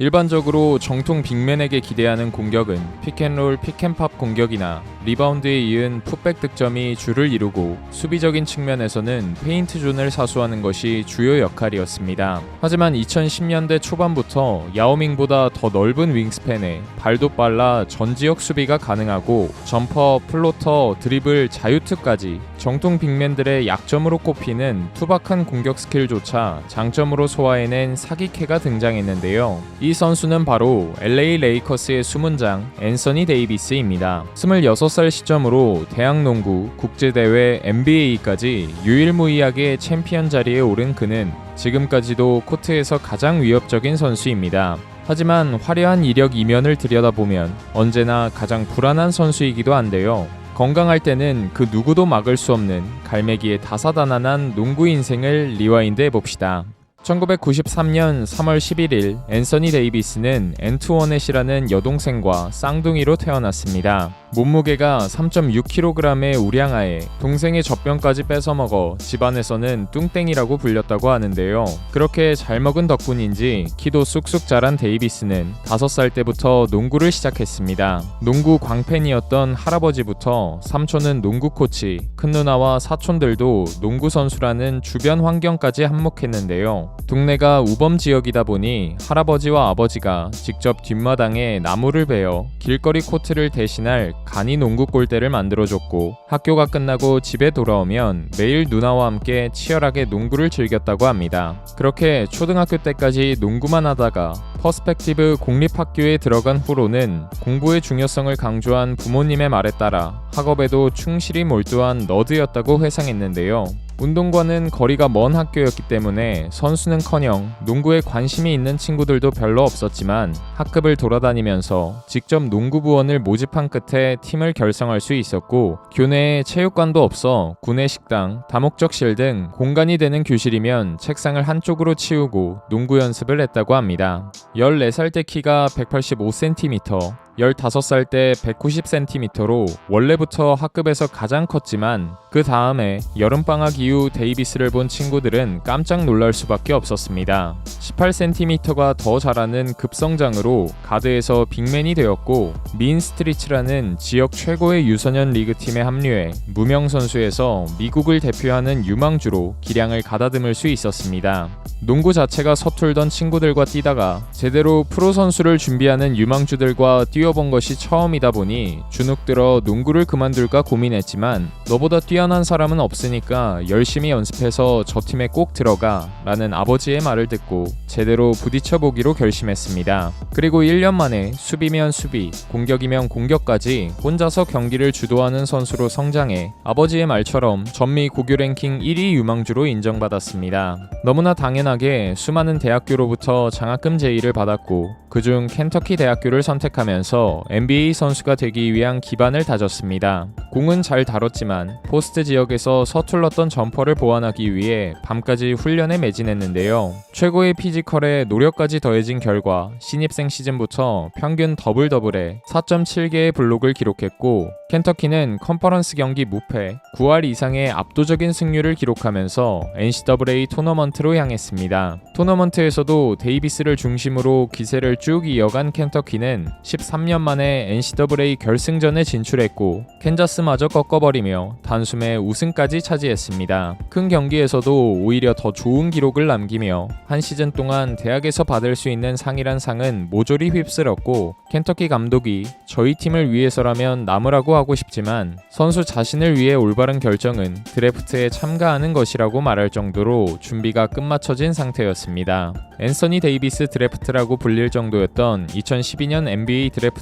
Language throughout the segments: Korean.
일반적으로 정통 빅맨에게 기대하는 공격은 픽앤롤 픽앤팝 공격이나 리바운드에 이은 풋백 득점이 주를 이루고 수비적인 측면에서는 페인트 존을 사수하는 것이 주요 역할이었습니다. 하지만 2010년대 초반부터 야오밍보다 더 넓은 윙스팬에 발도 빨라 전 지역 수비가 가능하고 점퍼, 플로터, 드리블, 자유투까지 정통 빅맨들의 약점으로 꼽히는 투박한 공격 스킬조차 장점으로 소화해낸 사기캐가 등장했는데요. 이 선수는 바로 LA 레이커스의 수문장 앤서니 데이비스입니다. 26살 시점으로 대학 농구, 국제대회, NBA까지 유일무이하게 챔피언 자리에 오른 그는 지금까지도 코트에서 가장 위협적인 선수입니다. 하지만 화려한 이력 이면을 들여다보면 언제나 가장 불안한 선수이기도 한데요. 건강할 때는 그 누구도 막을 수 없는 갈매기의 다사다난한 농구 인생을 리와인드 해봅시다. 1993년 3월 11일 앤서니 데이비스는 앤투워넷이라는 여동생과 쌍둥이로 태어났습니다. 몸무게가 3.6kg의 우량아에 동생의 젖병까지 뺏어먹어 집안에서는 뚱땡이라고 불렸다고 하는데요. 그렇게 잘 먹은 덕분인지 키도 쑥쑥 자란 데이비스는 5살 때부터 농구를 시작했습니다. 농구 광팬이었던 할아버지부터 삼촌은 농구 코치, 큰 누나와 사촌들도 농구 선수라는 주변 환경까지 한몫했는데요. 동네가 우범 지역이다 보니 할아버지와 아버지가 직접 뒷마당에 나무를 베어 길거리 코트를 대신할 간이 농구 골대를 만들어줬고 학교가 끝나고 집에 돌아오면 매일 누나와 함께 치열하게 농구를 즐겼다고 합니다. 그렇게 초등학교 때까지 농구만 하다가 퍼스펙티브 공립학교에 들어간 후로는 공부의 중요성을 강조한 부모님의 말에 따라 학업에도 충실히 몰두한 너드였다고 회상했는데요. 운동과는 거리가 먼 학교였기 때문에 선수는커녕 농구에 관심이 있는 친구들도 별로 없었지만 학급을 돌아다니면서 직접 농구부원을 모집한 끝에 팀을 결성할 수 있었고 교내에 체육관도 없어 구내 식당, 다목적실 등 공간이 되는 교실이면 책상을 한쪽으로 치우고 농구 연습을 했다고 합니다. 14살 때 키가 185cm, 15살 때 190cm로 원래부터 학급에서 가장 컸지만 그 다음에 여름방학 이후 데이비스를 본 친구들은 깜짝 놀랄 수밖에 없었습니다. 18cm가 더 자라는 급성장으로 가드에서 빅맨이 되었고 민 스트리츠라는 지역 최고의 유소년 리그팀에 합류해 무명 선수에서 미국을 대표하는 유망주로 기량을 가다듬을 수 있었습니다. 농구 자체가 서툴던 친구들과 뛰다가 제대로 프로 선수를 준비하는 유망주들과 뛰어 본 것이 처음이다 보니 주눅 들어 농구를 그만둘까 고민했지만 너보다 뛰어난 사람은 없으니까 열심히 연습해서 저 팀에 꼭 들어가 라는 아버지의 말을 듣고 제대로 부딪혀 보기로 결심했습니다. 그리고 1년 만에 수비면 수비, 공격이면 공격까지 혼자서 경기를 주도하는 선수로 성장해 아버지의 말처럼 전미 고교 랭킹 1위 유망주로 인정받았습니다. 너무나 당연하게 수많은 대학교로부터 장학금 제의를 받았고 그중 켄터키 대학교를 선택하면서 NBA 선수가 되기 위한 기반을 다졌습니다. 공은 잘 다뤘지만 포스트 지역에서 서툴렀던 점퍼를 보완하기 위해 밤까지 훈련에 매진했는데요. 최고의 피지컬에 노력까지 더해진 결과 신입생 시즌부터 평균 더블 더블에 4.7개의 블록을 기록했고 켄터키는 컨퍼런스 경기 무패 9할 이상의 압도적인 승률을 기록하면서 NCAA 토너먼트로 향했습니다. 토너먼트에서도 데이비스를 중심으로 기세를 쭉 이어간 켄터키는 13년 만에 NCAA 결승전에 진출했고 캔자스마저 꺾어버리며 단숨에 우승까지 차지했습니다. 큰 경기에서도 오히려 더 좋은 기록을 남기며 한 시즌 동안 대학에서 받을 수 있는 상이란 상은 모조리 휩쓸었고 켄터키 감독이 저희 팀을 위해서라면 남으라고 하고 싶지만 선수 자신을 위해 올바른 결정은 드래프트에 참가하는 것이라고 말할 정도로 준비가 끝마쳐진 상태였습니다. 앤서니 데이비스 드래프트라고 불릴 정도였던 2012년 NBA 드래프트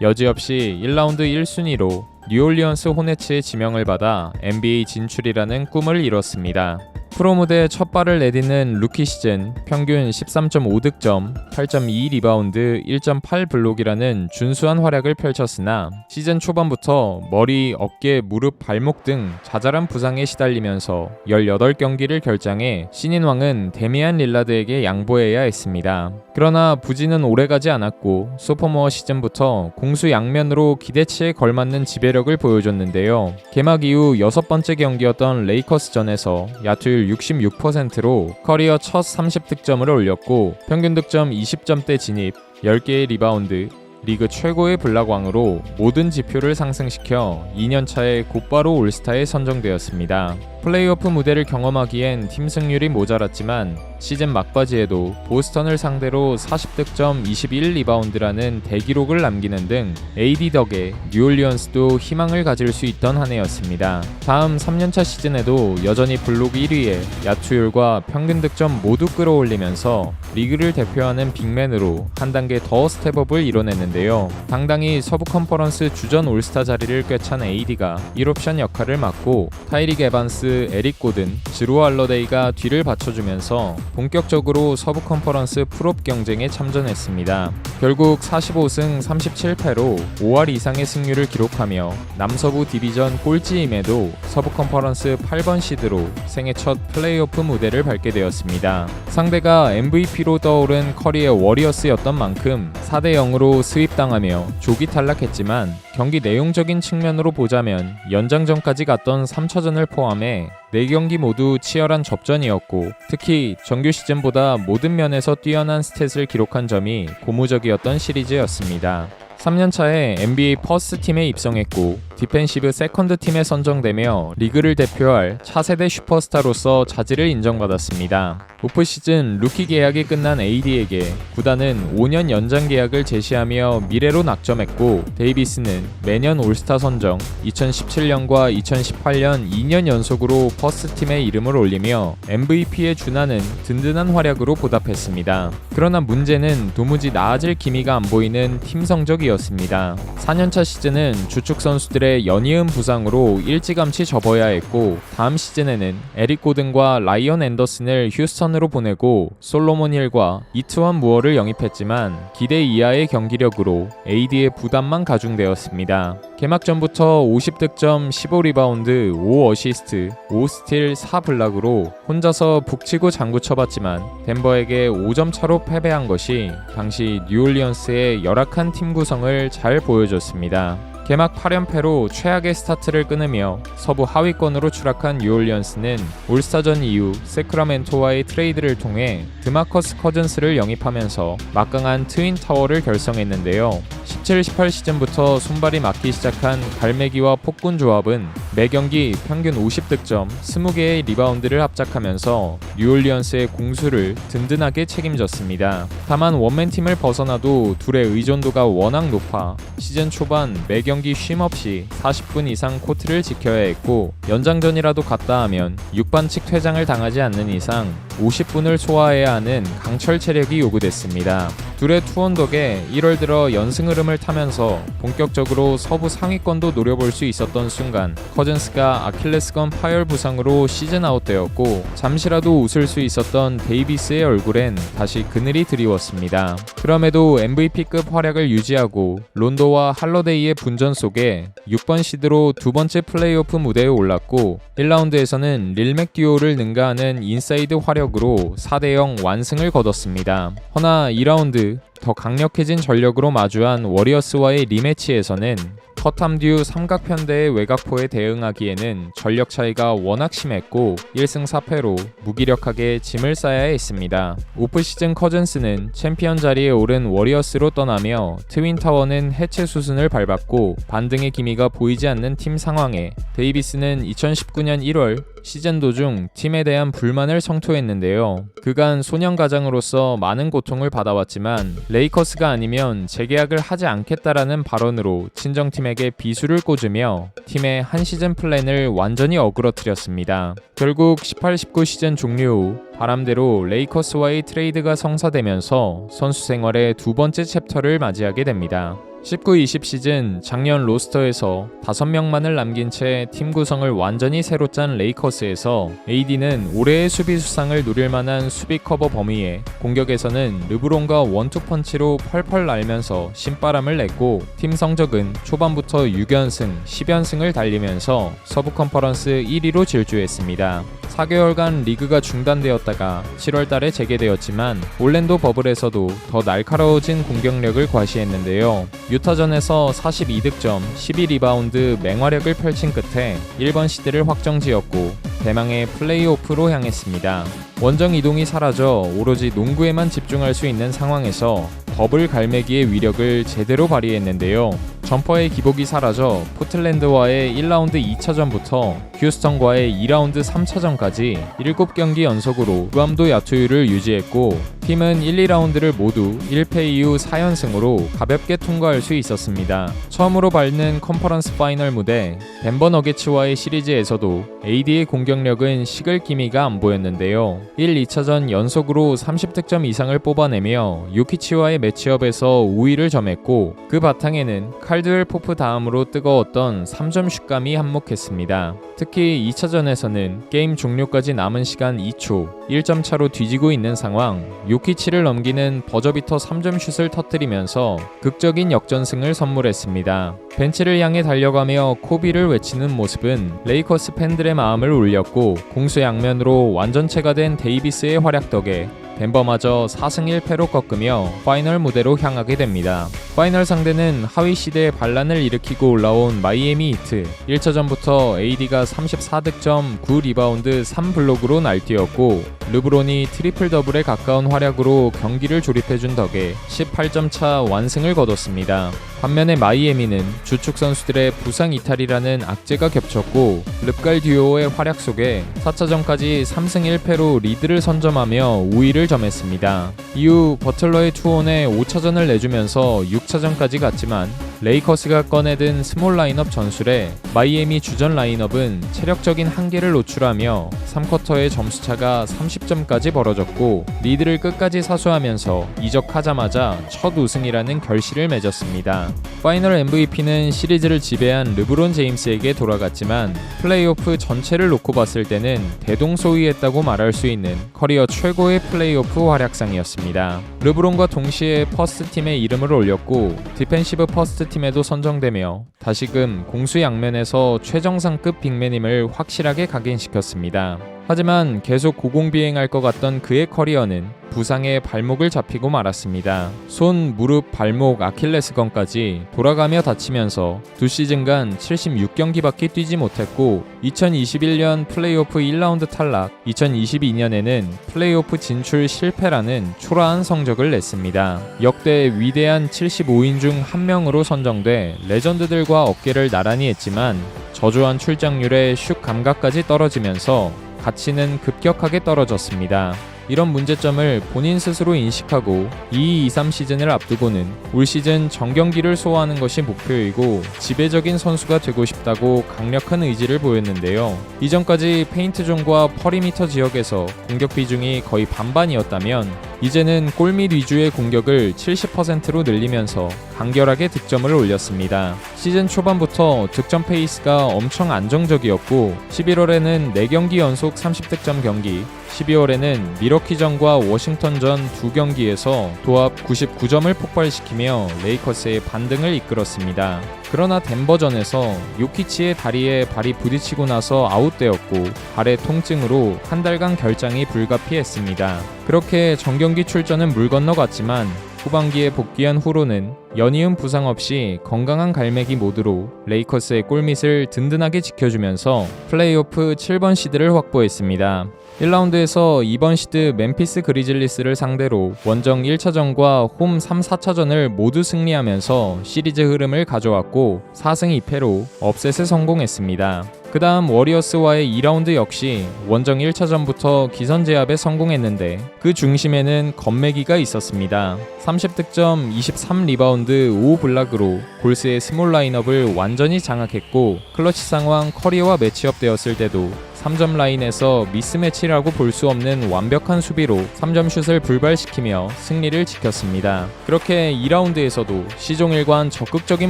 여지없이 1라운드 1순위로 뉴올리언스 호네츠의 지명을 받아 NBA 진출이라는 꿈을 이뤘습니다. 프로 무대 첫 발을 내딛는 루키 시즌 평균 13.5득점, 8.2 리바운드, 1.8 블록이라는 준수한 활약을 펼쳤으나 시즌 초반부터 머리, 어깨, 무릎, 발목 등 자잘한 부상에 시달리면서 18경기를 결장해 신인왕은 데미안 릴라드에게 양보해야 했습니다. 그러나 부진은 오래가지 않았고 소포모어 시즌부터 공수 양면으로 기대치에 걸맞는 지배력을 보여줬는데요. 개막 이후 여섯 번째 경기였던 레이커스전에서 야투율 득점률 66%로 커리어 첫 30득점을 올렸고 평균 득점 20점대 진입, 10개의 리바운드, 리그 최고의 블락왕으로 모든 지표를 상승시켜 2년차에 곧바로 올스타에 선정되었습니다. 플레이오프 무대를 경험하기엔 팀 승률이 모자랐지만 시즌 막바지에도 보스턴을 상대로 40득점 21 리바운드라는 대기록을 남기는 등 AD 덕에 뉴올리언스도 희망을 가질 수 있던 한 해였습니다. 다음 3년차 시즌에도 여전히 블록 1위에 야투율과 평균 득점 모두 끌어올리면서 리그를 대표하는 빅맨으로 한 단계 더 스텝업을 이뤄냈는데요. 당당히 서부 컨퍼런스 주전 올스타 자리를 꿰찬 AD가 1옵션 역할을 맡고 타이릭 에반스, 에릭 고든, 지루 알러데이가 뒤를 받쳐주면서 본격적으로 서부 컨퍼런스 풀업 경쟁에 참전했습니다. 결국 45승 37패로 5할 이상의 승률을 기록하며 남서부 디비전 꼴찌임에도 서부 컨퍼런스 8번 시드로 생애 첫 플레이오프 무대를 밟게 되었습니다. 상대가 MVP로 떠오른 커리의 워리어스였던 만큼 4대 0으로 스윕당하며 조기 탈락했지만 경기 내용적인 측면으로 보자면 연장전까지 갔던 3차전을 포함해 4경기 모두 치열한 접전이었고 특히 정규 시즌보다 모든 면에서 뛰어난 스탯을 기록한 점이 고무적이었던 시리즈였습니다. 3년차에 NBA 퍼스트 팀에 입성했고 디펜시브 세컨드 팀에 선정되며 리그를 대표할 차세대 슈퍼스타로서 자질을 인정받았습니다. 오프 시즌 루키 계약이 끝난 AD에게 구단은 5년 연장 계약을 제시하며 미래로 낙점했고 데이비스는 매년 올스타 선정 2017년과 2018년 2년 연속으로 퍼스트 팀의 이름을 올리며 MVP에 준하는 든든한 활약으로 보답했습니다. 그러나 문제는 도무지 나아질 기미가 안 보이는 팀 성적이었습니다. 4년차 시즌은 주축 선수들의 연이은 부상으로 일찌감치 접어야 했고 다음 시즌에는 에릭 고든과 라이언 앤더슨을 휴스턴으로 보내고 솔로몬 힐과 이트원 무어를 영입했지만 기대 이하의 경기력으로 AD의 부담만 가중되었습니다. 개막 전부터 50득점, 15리바운드, 5어시스트, 5스틸, 4블락으로 혼자서 북치고 장구 쳐봤지만 덴버에게 5점 차로 패배한 것이 당시 뉴올리언스의 열악한 팀 구성을 잘 보여줬습니다. 개막 8연패로 최악의 스타트를 끊으며 서부 하위권으로 추락한 뉴올리언스는 올스타전 이후 세크라멘토와의 트레이드를 통해 드마커스 커즌스를 영입하면서 막강한 트윈 타워를 결성했는데요. 17-18 시즌부터 손발이 맞기 시작한 갈매기와 폭군 조합은 매 경기 평균 50득점, 20개의 리바운드를 합작하면서 뉴올리언스의 공수를 든든하게 책임졌습니다. 다만 원맨 팀을 벗어나도 둘의 의존도가 워낙 높아 시즌 초반 매 경기 쉼 없이 40분 이상 코트를 지켜야 했고 연장전이라도 갔다 하면 6반칙 퇴장을 당하지 않는 이상 50분을 소화해야 하는 강철 체력이 요구됐습니다. 둘의 투원 덕에 1월 들어 연승 흐름을 타면서 본격적으로 서부 상위권도 노려볼 수 있었던 순간 커즌스가 아킬레스건 파열 부상으로 시즌 아웃되었고 잠시라도 웃을 수 있었던 데이비스의 얼굴엔 다시 그늘이 드리웠습니다. 그럼에도 MVP급 활약을 유지하고 론도와 할러데이의 분전 속에 6번 시드로 두 번째 플레이오프 무대에 올랐고 1라운드에서는 릴맥 듀오를 능가하는 인사이드 화력으로 4대0 완승을 거뒀습니다. 허나 2라운드 더 강력해진 전력으로 마주한 워리어스와의 리매치에서는 커탐듀 삼각편대의 외곽포에 대응하기에는 전력 차이가 워낙 심했고 1승 4패로 무기력하게 짐을 싸야 했습니다. 오프시즌 커즌스는 챔피언 자리에 오른 워리어스로 떠나며 트윈타워는 해체 수순을 밟았고 반등의 기미가 보이지 않는 팀 상황에 데이비스는 2019년 1월 시즌 도중 팀에 대한 불만을 성토했는데요. 그간 소년 가장으로서 많은 고통을 받아왔지만 레이커스가 아니면 재계약을 하지 않겠다라는 발언으로 친정팀에게 비수를 꽂으며 팀의 한 시즌 플랜을 완전히 어그러뜨렸습니다. 결국 18-19 시즌 종료 후 바람대로 레이커스와의 트레이드가 성사되면서 선수 생활의 두 번째 챕터를 맞이하게 됩니다. 19-20 시즌 작년 로스터에서 5명만을 남긴 채 팀 구성을 완전히 새로 짠 레이커스에서 AD는 올해의 수비 수상을 노릴 만한 수비 커버 범위에 공격에서는 르브론과 원투 펀치로 펄펄 날면서 신바람을 냈고 팀 성적은 초반부터 6연승, 10연승을 달리면서 서부 컨퍼런스 1위로 질주했습니다. 4개월간 리그가 중단되었다가 7월 달에 재개되었지만 올랜도 버블에서도 더 날카로워진 공격력을 과시했는데요. 유타전에서 42득점, 12리바운드 맹활약을 펼친 끝에 1번 시대를 확정 지었고 대망의 플레이오프로 향했습니다. 원정 이동이 사라져 오로지 농구에만 집중할 수 있는 상황에서 버블 갈매기의 위력을 제대로 발휘했는데요. 점퍼의 기복이 사라져 포틀랜드와의 1라운드 2차전부터 휴스턴과의 2라운드 3차전까지 7경기 연속으로 무함도 야투율을 유지했고 팀은 1, 2라운드를 모두 1패 이후 4연승으로 가볍게 통과할 수 있었습니다. 처음으로 밟는 컨퍼런스 파이널 무대 덴버 너게츠와의 시리즈에서도 AD의 공격력은 식을 기미가 안 보였는데요. 1, 2차전 연속으로 30득점 이상을 뽑아내며 요키치와의 매치업에서 우위를 점했고 그 바탕에는 칼드웰 포프 다음으로 뜨거웠던 3점 슛감이 한몫했습니다. 특히 2차전에서는 게임 종료까지 남은 시간 2초 1점 차로 뒤지고 있는 상황 요키치를 넘기는 버저비터 3점 슛을 터뜨리면서 극적인 역전승을 선물했습니다. 벤치를 향해 달려가며 코비를 외치는 모습은 레이커스 팬들의 마음을 울렸고 공수 양면으로 완전체가 된 데이비스의 활약 덕에 덴버마저 4승 1패로 꺾으며 파이널 무대로 향하게 됩니다. 파이널 상대는 하위 시대의 반란을 일으키고 올라온 마이애미 히트. 1차전부터 AD가 34득점, 9리바운드, 3블록으로 날뛰었고 르브론이 트리플 더블에 가까운 활약으로 경기를 조립해준 덕에 18점 차 완승을 거뒀습니다. 반면에 마이애미는 주축 선수들의 부상 이탈이라는 악재가 겹쳤고 릅갈 듀오의 활약 속에 4차전까지 3승 1패로 리드를 선점하며 우위를 점했습니다. 이후 버틀러의 투혼에 5차전을 내주면서 6차전까지 갔지만 레이커스가 꺼내든 스몰 라인업 전술에 마이애미 주전 라인업은 체력적인 한계를 노출하며 3쿼터의 점수차가 30점까지 벌어졌고 리드를 끝까지 사수하면서 이적하자마자 첫 우승이라는 결실을 맺었습니다. 파이널 MVP는 시리즈를 지배한 르브론 제임스에게 돌아갔지만 플레이오프 전체를 놓고 봤을 때는 대동소이했다고 말할 수 있는 커리어 최고의 플레이오프 활약상이었습니다. 르브론과 동시에 퍼스트 팀의 이름을 올렸고 디펜시브 퍼스트 팀에도 선정되며 다시금 공수 양면에서 최정상급 빅맨임을 확실하게 각인시켰습니다. 하지만 계속 고공비행할 것 같던 그의 커리어는 부상에 발목을 잡히고 말았습니다. 손, 무릎, 발목, 아킬레스건까지 돌아가며 다치면서 두 시즌간 76경기밖에 뛰지 못했고 2021년 플레이오프 1라운드 탈락, 2022년에는 플레이오프 진출 실패라는 초라한 성적을 냈습니다. 역대 위대한 75인 중 한 명으로 선정돼 레전드들과 어깨를 나란히 했지만 저조한 출장률에 슛 감각까지 떨어지면서 가치는 급격하게 떨어졌습니다. 이런 문제점을 본인 스스로 인식하고 2-2-3 시즌을 앞두고는 올 시즌 정경기를 소화하는 것이 목표이고 지배적인 선수가 되고 싶다고 강력한 의지를 보였는데요. 이전까지 페인트존과 퍼리미터 지역에서 공격 비중이 거의 반반이었다면 이제는 골밑 위주의 공격을 70%로 늘리면서 간결하게 득점을 올렸습니다. 시즌 초반부터 득점 페이스가 엄청 안정적이었고 11월에는 4경기 연속 30득점 경기, 12월에는 미러키전과 워싱턴전 두 경기에서 도합 99점을 폭발시키며 레이커스의 반등을 이끌었습니다. 그러나 덴버전에서 요키치의 다리에 발이 부딪히고 나서 아웃되었고 발의 통증으로 한 달간 결장이 불가피했습니다. 그렇게 정경기 출전은 물 건너갔지만 후반기에 복귀한 후로는 연이은 부상 없이 건강한 갈매기 모드로 레이커스의 골밑을 든든하게 지켜주면서 플레이오프 7번 시드를 확보했습니다. 1라운드에서 2번 시드 멤피스 그리즐리스를 상대로 원정 1차전과 홈 3, 4차전을 모두 승리하면서 시리즈 흐름을 가져왔고 4승 2패로 업셋에 성공했습니다. 그 다음 워리어스와의 2라운드 역시 원정 1차전부터 기선 제압에 성공했는데 그 중심에는 건매기가 있었습니다. 30득점, 23리바운드, 5블락으로 골스의 스몰 라인업을 완전히 장악했고 클러치 상황 커리어와 매치업 되었을 때도 3점 라인에서 미스매치라고 볼 수 없는 완벽한 수비로 3점 슛을 불발시키며 승리를 지켰습니다. 그렇게 2라운드에서도 시종일관 적극적인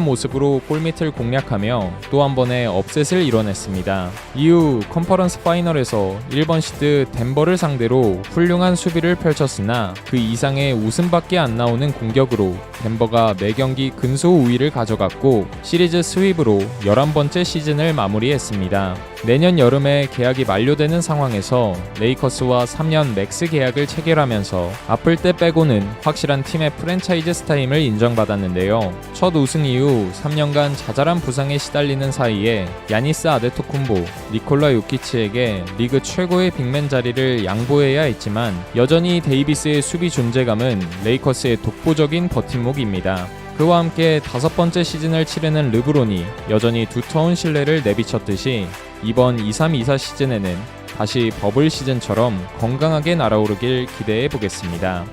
모습으로 골밑을 공략하며 또 한 번의 업셋을 이뤄냈습니다. 이후 컨퍼런스 파이널에서 1번 시드 덴버를 상대로 훌륭한 수비를 펼쳤으나 그 이상의 웃음밖에 안 나오는 공격으로 덴버가 매경기 근소 우위를 가져갔고 시리즈 스윕으로 11번째 시즌을 마무리했습니다. 내년 여름에 계약이 만료되는 상황에서 레이커스와 3년 맥스 계약을 체결하면서 아플 때 빼고는 확실한 팀의 프랜차이즈 스타임을 인정받았는데요. 첫 우승 이후 3년간 자잘한 부상에 시달리는 사이에 야니스 아데토쿤보, 니콜라 요키치에게 리그 최고의 빅맨 자리를 양보해야 했지만 여전히 데이비스의 수비 존재감은 레이커스의 독보적인 버팀목입니다. 그와 함께 다섯 번째 시즌을 치르는 르브론이 여전히 두터운 신뢰를 내비쳤듯이 이번 23-24 시즌에는 다시 버블 시즌처럼 건강하게 날아오르길 기대해 보겠습니다.